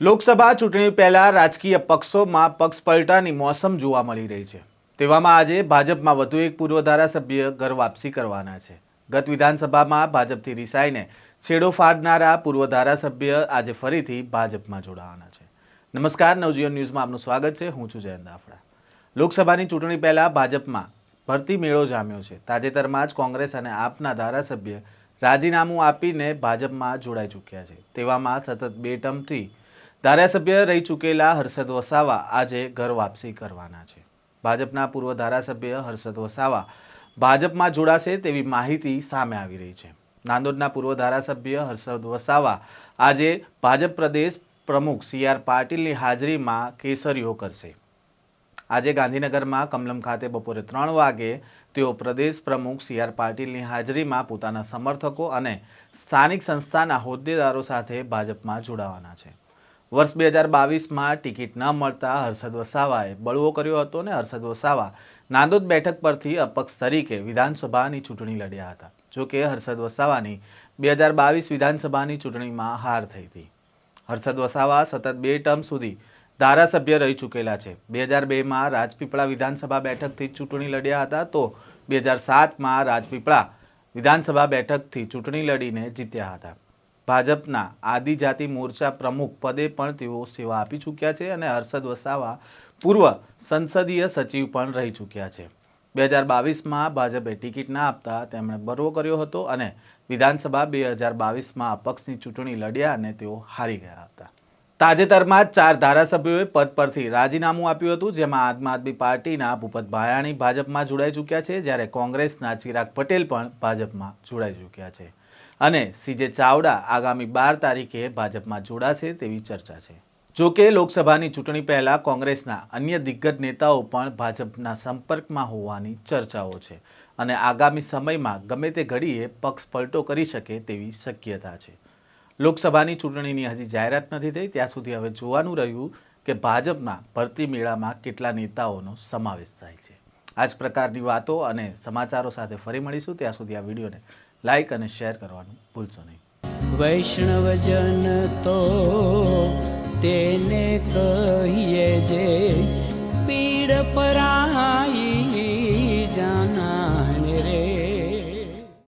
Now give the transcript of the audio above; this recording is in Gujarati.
લોકસભા ચૂંટણી પહેલા રાજકીય પક્ષોમાં પક્ષ પલટાની મોસમ જોવા મળી રહી છે. તેવામાં આજે ભાજપમાં વધુ એક પૂર્વ ધારાસભ્ય ઘર વાપસી કરવાના છે. ગત વિધાનસભામાં ભાજપથી રિસાઈને છેડો ફાડનારા પૂર્વ ધારાસભ્ય આજે ફરીથી ભાજપમાં જોડાવાના છે. નમસ્કાર, નવજીવન ન્યૂઝમાં આપનું સ્વાગત છે. હું છું જયંત દાફડા. લોકસભાની ચૂંટણી પહેલા ભાજપમાં ભરતી મેળો જામ્યો છે. તાજેતરમાં જ કોંગ્રેસ અને આપના ધારાસભ્ય રાજીનામું આપીને ભાજપમાં જોડાઈ ચૂક્યા છે. તેવામાં સતત બે ટર્મથી ધારાસભ્ય રહી ચૂકેલા હર્ષદ વસાવા આજે ઘર વાપસી કરવાના છે. ભાજપના પૂર્વ ધારાસભ્ય હર્ષદ વસાવા ભાજપમાં જોડાશે તેવી માહિતી સામે આવી રહી છે. નાંદોદના પૂર્વ ધારાસભ્ય હર્ષદ વસાવા આજે ભાજપ પ્રદેશ પ્રમુખ સી આર પાટીલની હાજરીમાં કેસરીઓ કરશે. આજે ગાંધીનગરમાં કમલમ ખાતે બપોરે ત્રણ વાગે તેઓ પ્રદેશ પ્રમુખ સી આર પાટીલની હાજરીમાં પોતાના સમર્થકો અને સ્થાનિક સંસ્થાના હોદ્દેદારો સાથે ભાજપમાં જોડાવાના છે. વર્ષ બે હજાર બાવીસમાં ટિકિટ ન મળતા હર્ષદ વસાવાએ બળવો કર્યો હતો અને હર્ષદ વસાવા નાંદોદ બેઠક પરથી અપક્ષ તરીકે વિધાનસભાની ચૂંટણી લડ્યા હતા. જોકે હર્ષદ વસાવાની બે હજાર બાવીસ વિધાનસભાની ચૂંટણીમાં હાર થઈ હતી. હર્ષદ વસાવા સતત બે ટર્મ સુધી ધારાસભ્ય રહી ચૂકેલા છે. બે હજાર બેમાં રાજપીપળા વિધાનસભા બેઠકથી ચૂંટણી લડ્યા હતા તો બે હજાર સાતમાં રાજપીપળા વિધાનસભા બેઠકથી ચૂંટણી લડીને જીત્યા હતા. ભાજપના આદિજાતિ મોરચા પ્રમુખ પદે પણ તેઓ સેવા આપી ચૂક્યા છે અને હર્ષદ વસાવા પૂર્વ સંસદીય સચિવ પણ રહી ચૂક્યા છે. બે હજાર બાવીસમાં ભાજપે ટિકિટ ના આપતા તેમણે બરવો કર્યો હતો અને વિધાનસભા બે હજાર બાવીસમાં અપક્ષની ચૂંટણી લડ્યા અને તેઓ હારી ગયા હતા. તાજેતરમાં જ ચાર ધારાસભ્યોએ પદ પરથી રાજીનામું આપ્યું હતું, જેમાં આમ આદમી પાર્ટીના ભૂપત ભાયાણી ભાજપમાં જોડાઈ ચૂક્યા છે, જ્યારે કોંગ્રેસના ચિરાગ પટેલ પણ ભાજપમાં જોડાઈ ચૂક્યા છે. અને સીજે ચાવડા આગામી બાર તારીખે ભાજપમાં જોડાશે તેવી ચર્ચા છે. જોકે લોકસભાની ચૂંટણી પહેલા કોંગ્રેસના અન્ય દિગ્ગજ નેતાઓ પણ ભાજપના સંપર્કમાં હોવાની ચર્ચાઓ છે અને આગામી સમયમાં ગમે તે ઘડીએ પક્ષ પલટો કરી શકે તેવી શક્યતા છે. લોકસભાની ચૂંટણીની હજી જાહેરાત નથી થઈ. ત્યાં સુધી હવે જોવાનું રહ્યું કે ભાજપના ભરતી મેળામાં કેટલા નેતાઓનો સમાવેશ થાય છે. આ જ પ્રકારની વાતો અને સમાચારો સાથે ફરી મળીશું. ત્યાં સુધી આ વિડીયોને લાઈક અને શેર કરવાનું ભૂલશો નહીં. વૈષ્ણવજન તો તેને કહીએ જે પીડ પરા